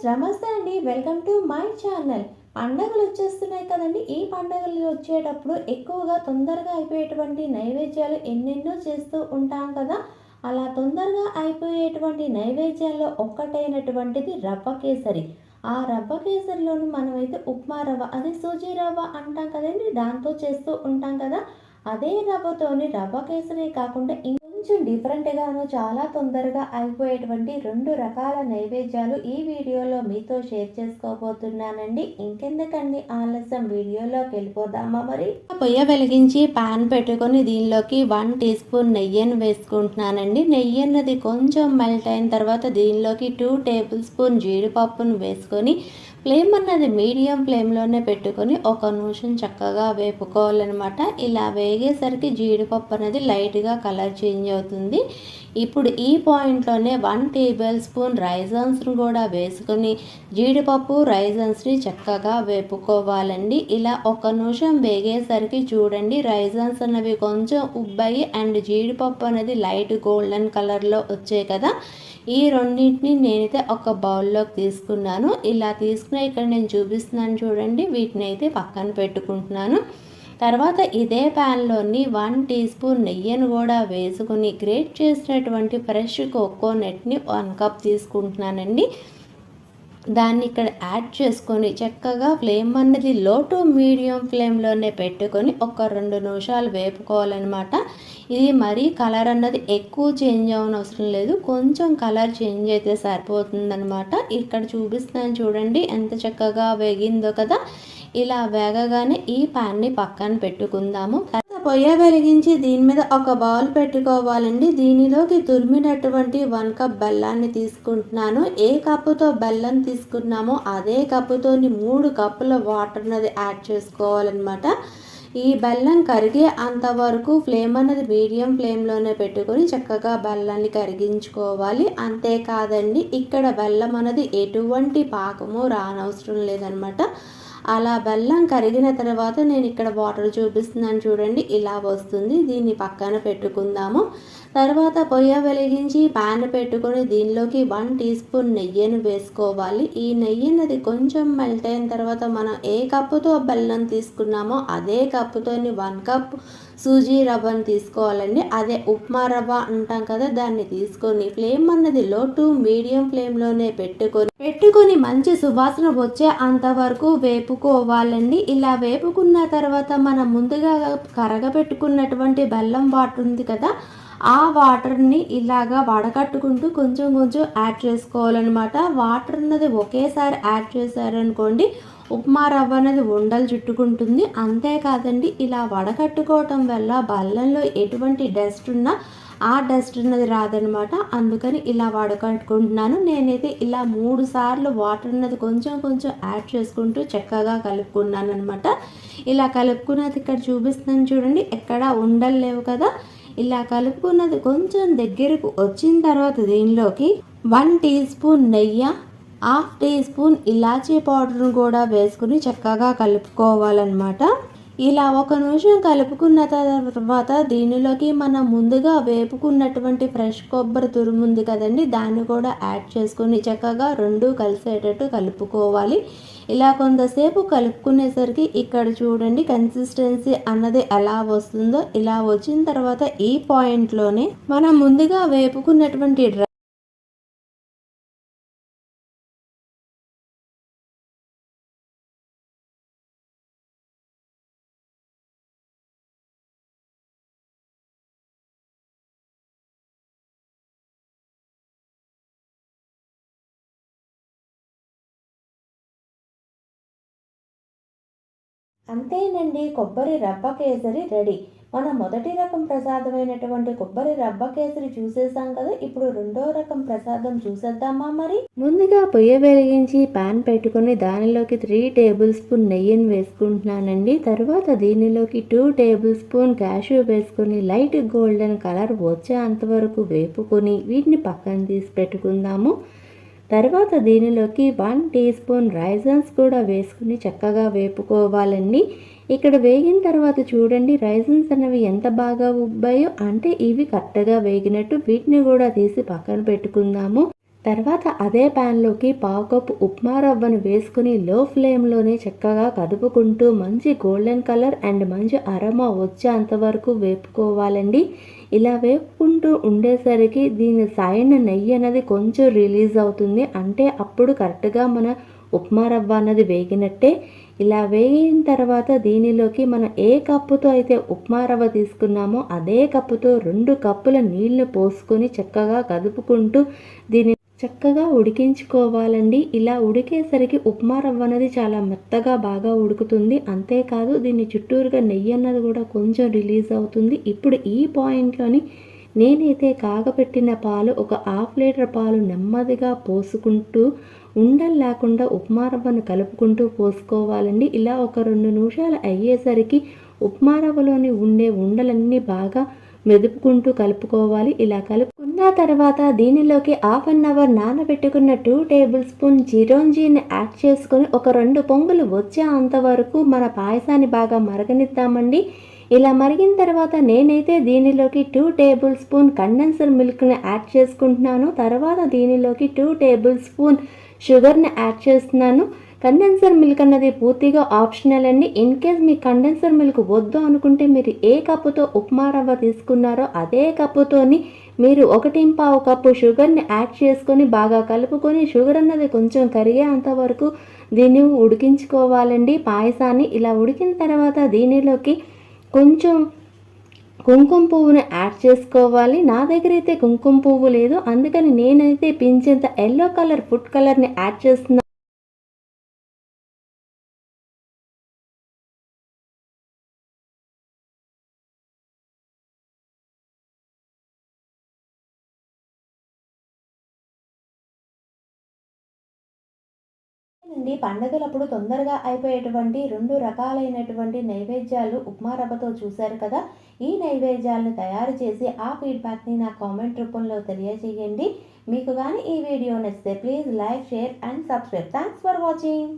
Friends నమస్తే అండి. Welcome to my channel. పండగలు వచ్చేస్తున్నాయి కదండి. ఈ పండగలు వచ్చేటప్పుడు ఎక్కువగా తొందరగా అయిపోయేటువంటి నైవేద్యాలు ఎన్నెన్నో చేస్తూ ఉంటాం కదా. అలా తొందరగా అయిపోయేటువంటి నైవేద్యాల్లో ఒక్కటైనటువంటిది రవ్వ కేసరి. ఆ రవ్వ కేసరిలోను మనమైతే ఉప్మా రవ్వ అదే సూజీ రవ్వ అంటాం కదండి. దాంతో చేస్తూ ఉంటాం కదా. అదే రవ్వతోని రవ్వ కేసరి కాకుండా కొంచెం డిఫరెంట్గాను చాలా తొందరగా అయిపోయేటువంటి రెండు రకాల నైవేద్యాలు ఈ వీడియోలో మీతో షేర్ చేసుకోబోతున్నానండి. ఇంకెందుకండి ఆలస్యం? వీడియోలోకి వెళ్ళిపోదామా మరి? పొయ్య వెలిగించి పాన్ పెట్టుకొని దీనిలోకి వన్ టీ స్పూన్ నెయ్యిని వేసుకుంటున్నానండి. నెయ్యి అన్నది కొంచెం మెల్ట్ అయిన తర్వాత దీనిలోకి టూ టేబుల్ స్పూన్ జీడిపప్పును వేసుకొని ఫ్లేమ్ అన్నది మీడియం ఫ్లేమ్లోనే పెట్టుకొని ఒక నిమిషం చక్కగా వేపుకోవాలన్నమాట. ఇలా వేగేసరికి జీడిపప్పు అనేది లైట్గా కలర్ చేంజ్ అవుతుంది. ఇప్పుడు ఈ పాయింట్లోనే వన్ టేబుల్ స్పూన్ రైజన్స్ను కూడా వేసుకొని జీడిపప్పు రైజన్స్ని చక్కగా వేపుకోవాలండి. ఇలా ఒక నిమిషం వేగేసరికి చూడండి రైజన్స్ అనేవి కొంచెం ఉబ్బాయి అండ్ జీడిపప్పు అనేది లైట్ గోల్డెన్ కలర్లో వచ్చాయి కదా. ఈ రెండింటిని నేనైతే ఒక బౌల్లోకి తీసుకున్నాను. ఇలా తీసుకున్న ఇక్కడ నేను చూపిస్తున్నాను చూడండి వీటిని అయితే పక్కన పెట్టుకుంటున్నాను. తర్వాత ఇదే ప్యాన్లోని వన్ టీ స్పూన్ నెయ్యిని కూడా వేసుకుని గ్రేట్ చేసినటువంటి ఫ్రెష్ కోకోనట్ని వన్ కప్ తీసుకుంటున్నానండి. దాన్ని ఇక్కడ యాడ్ చేసుకొని చక్కగా ఫ్లేమ్ అన్నది లో టు మీడియం ఫ్లేమ్లోనే పెట్టుకొని ఒక రెండు నిమిషాలు వేపుకోవాలన్నమాట. ఇది మరీ కలర్ అన్నది ఎక్కువ చేంజ్ అవ్వని అవసరం లేదు. కొంచెం కలర్ చేంజ్ అయితే సరిపోతుందనమాట ఇక్కడ చూపిస్తున్నాను చూడండి ఎంత చక్కగా వేగిందో కదా. ఇలా వేగగానే ఈ ప్యాన్ని పక్కన పెట్టుకుందాము. పొయ్య వెలిగించి దీని మీద ఒక బౌల్ పెట్టుకోవాలండి. దీనిలోకి తురిమినటువంటి వన్ కప్ బెల్లాన్ని తీసుకుంటున్నాను. ఏ కప్పుతో బెల్లం తీసుకున్నామో అదే కప్పుతో మూడు కప్పుల వాటర్ అనేది యాడ్ చేసుకోవాలన్నమాట. ఈ బెల్లం కరిగే అంతవరకు ఫ్లేమ్ అనేది మీడియం ఫ్లేమ్లోనే పెట్టుకొని చక్కగా బెల్లాన్ని కరిగించుకోవాలి. అంతేకాదండి ఇక్కడ బెల్లం అనేది ఎటువంటి పాకము రానవసరం లేదనమాట అలా బెల్లం కరిగిన తర్వాత నేను ఇక్కడ వాటర్ చూపిస్తున్నాను చూడండి ఇలా వస్తుంది. దీన్ని పక్కన పెట్టుకుందాము. తర్వాత పొయ్య వెలిగించి ప్యాన్ పెట్టుకొని దీనిలోకి వన్ టీ స్పూన్ నెయ్యిని వేసుకోవాలి. ఈ నెయ్యి అది కొంచెం మెల్ట్ అయిన తర్వాత మనం ఏ కప్పుతో బెల్లం తీసుకున్నామో అదే కప్పుతో వన్ కప్ సూజీ రవ్వను తీసుకోవాలండి. అదే ఉప్మా రవ్వ అంటాం కదా దాన్ని తీసుకొని ఫ్లేమ్ అన్నది లో టు మీడియం ఫ్లేమ్లోనే పెట్టుకొని పెట్టుకొని మంచి సువాసన వచ్చే అంతవరకు వేపుకోవాలండి. ఇలా వేపుకున్న తర్వాత మనం ముందుగా కరగబెట్టుకున్నటువంటి బెల్లం వాటర్ ఉంది కదా ఆ వాటర్ని ఇలాగా వడకట్టుకుంటూ కొంచెం కొంచెం యాడ్ చేసుకోవాలన్నమాట. వాటర్ అన్నది ఒకేసారి యాడ్ చేశారనుకోండి ఉప్మా రవ్వ అనేది ఉండలు చుట్టుకుంటుంది. అంతేకాదండి ఇలా వడకట్టుకోవటం వల్ల బల్లంలో ఎటువంటి డస్ట్ ఉన్నా ఆ డస్ట్ అన్నది రాదనమాట. అందుకని ఇలా వడకట్టుకుంటున్నాను. నేనైతే ఇలా మూడు సార్లు వాటర్ అన్నది కొంచెం కొంచెం యాడ్ చేసుకుంటూ చక్కగా కలుపుకున్నాను అనమాట ఇలా కలుపుకున్నది ఇక్కడ చూపిస్తాను చూడండి ఎక్కడ ఉండలు లేవు కదా. ఇలా కలుపుకున్నది కొంచెం దగ్గరకు వచ్చిన తర్వాత దీనిలోకి వన్ టీ స్పూన్ నెయ్యి హాఫ్ టీ స్పూన్ ఇలాచీ పౌడర్ను కూడా వేసుకుని చక్కగా కలుపుకోవాలన్నమాట. ఇలా ఒక నిమిషం కలుపుకున్న తర్వాత దీనిలోకి మనం ముందుగా వేపుకున్నటువంటి ఫ్రెష్ కొబ్బరి తురుముంది కదండి దాన్ని కూడా యాడ్ చేసుకొని చక్కగా రెండు కలిసేటట్టు కలుపుకోవాలి. ఇలా కొంతసేపు కలుపుకునేసరికి ఇక్కడ చూడండి కన్సిస్టెన్సీ అన్నది ఎలా వస్తుందో. ఇలా వచ్చిన తర్వాత ఈ పాయింట్లోనే మనం ముందుగా వేపుకున్నటువంటి అంతేనండి కొబ్బరి రవ్వ కేసరి రెడీ. మన మొదటి రకం ప్రసాదమైనటువంటి కొబ్బరి రవ్వ కేసరి చూసేసాం కదా ఇప్పుడు రెండో రకం ప్రసాదం చూసేద్దామా మరి? ముందుగా పొయ్య వెలిగించి పాన్ పెట్టుకొని దానిలోకి త్రీ టేబుల్ స్పూన్ నెయ్యిని వేసుకుంటున్నానండి. తర్వాత దీనిలోకి టూ టేబుల్ స్పూన్ క్యాషూ వేసుకొని లైట్ గోల్డెన్ కలర్ వచ్చే అంతవరకు వేపుకొని వీటిని పక్కన తీసి పెట్టుకుందాము. తర్వాత దీనిలోకి వన్ టీ స్పూన్ రైజన్స్ కూడా వేసుకుని చక్కగా వేపుకోవాలండి. ఇక్కడ వేగిన తర్వాత చూడండి రైజన్స్ అనేవి ఎంత బాగా ఉబ్బాయో అంటే ఇవి కరెక్ట్గా వేగినట్టు వీటిని కూడా తీసి పక్కన పెట్టుకుందాము. తర్వాత అదే ప్యాన్లోకి పావు కప్పు ఉప్మా రవ్వను వేసుకుని లో ఫ్లేమ్లోనే చక్కగా కదుపుకుంటూ మంచి గోల్డెన్ కలర్ అండ్ మంచి అరమ వచ్చేంత వరకు వేపుకోవాలండి. ఇలా వేపుకుంటూ ఉండేసరికి దీని సైడ్ నెయ్యి అనేది కొంచెం రిలీజ్ అవుతుంది. అంటే అప్పుడు కరెక్ట్గా మన ఉప్మా రవ్వ అన్నది వేగినట్టే. ఇలా వేగిన తర్వాత దీనిలోకి మనం ఏ కప్పుతో అయితే ఉప్మా రవ్వ తీసుకున్నామో అదే కప్పుతో రెండు కప్పుల నీళ్ళు పోసుకొని చక్కగా కదుపుకుంటూ దీని చక్కగా ఉడికించుకోవాలండి. ఇలా ఉడికేసరికి ఉప్మా రవ్వ అనేది చాలా మెత్తగా బాగా ఉడుకుతుంది. అంతేకాదు దీన్ని చుట్టూరుగా నెయ్యి అన్నది కూడా కొంచెం రిలీజ్ అవుతుంది. ఇప్పుడు ఈ పాయింట్లోని నేనైతే కాగపెట్టిన పాలు ఒక హాఫ్ లీటర్ పాలు నెమ్మదిగా పోసుకుంటూ ఉండలు లేకుండా ఉప్మా రవ్వను కలుపుకుంటూ పోసుకోవాలండి. ఇలా ఒక రెండు నిమిషాలు అయ్యేసరికి ఉప్మా రవ్వలోని ఉండే ఉండలన్నీ బాగా మెదుపుకుంటూ కలుపుకోవాలి. ఇలా కలుపుకున్న తర్వాత దీనిలోకి హాఫ్ అన్ అవర్ నానబెట్టుకున్న టూ టేబుల్ స్పూన్ చిరోంజీని యాడ్ చేసుకొని ఒక రెండు పొంగులు వచ్చే అంతవరకు మన పాయసాన్ని బాగా మరగనిద్దామండి. ఇలా మరిగిన తర్వాత నేనైతే దీనిలోకి టూ టేబుల్ స్పూన్ కండెన్సర్ మిల్క్ని యాడ్ చేసుకుంటున్నాను. తర్వాత దీనిలోకి టూ టేబుల్ స్పూన్ షుగర్ని యాడ్ చేస్తున్నాను. కండెన్సర్ మిల్క్ అన్నది పూర్తిగా ఆప్షనల్ అండి. ఇన్ కేస్ మీ కండెన్సర్ మిల్క్ వద్దు అనుకుంటే మీరు ఏ కప్పుతో ఉప్మా రవ్వ తీసుకున్నారో అదే కప్పుతోని మీరు ఒకటి పావు కప్పు షుగర్ని యాడ్ చేసుకొని బాగా కలుపుకొని షుగర్ అన్నది కొంచెం కరిగేంత వరకు దీన్ని ఉడికించుకోవాలండి. పాయసాన్ని ఇలా ఉడికిన తర్వాత దీనిలోకి కొంచెం కుంకుమ పువ్వుని యాడ్ చేసుకోవాలి. నా దగ్గర అయితే కుంకుమ పువ్వు లేదు. అందుకని నేనైతే పించేంత ఎల్లో కలర్ ఫుడ్ కలర్ని యాడ్ చేస్తున్నాను నుండి పండగలప్పుడు తొందరగా అయిపోయేటువంటి రెండు రకాలైనటువంటి నైవేద్యాలు ఉప్మా రవ్వతో చూశారు కదా. ఈ నైవేద్యాలను తయారు చేసి ఆ ఫీడ్బ్యాక్ని నా కామెంట్ రూపంలో తెలియజేయండి. మీకు కానీ ఈ వీడియో నచ్చితే please like share and subscribe thanks for watching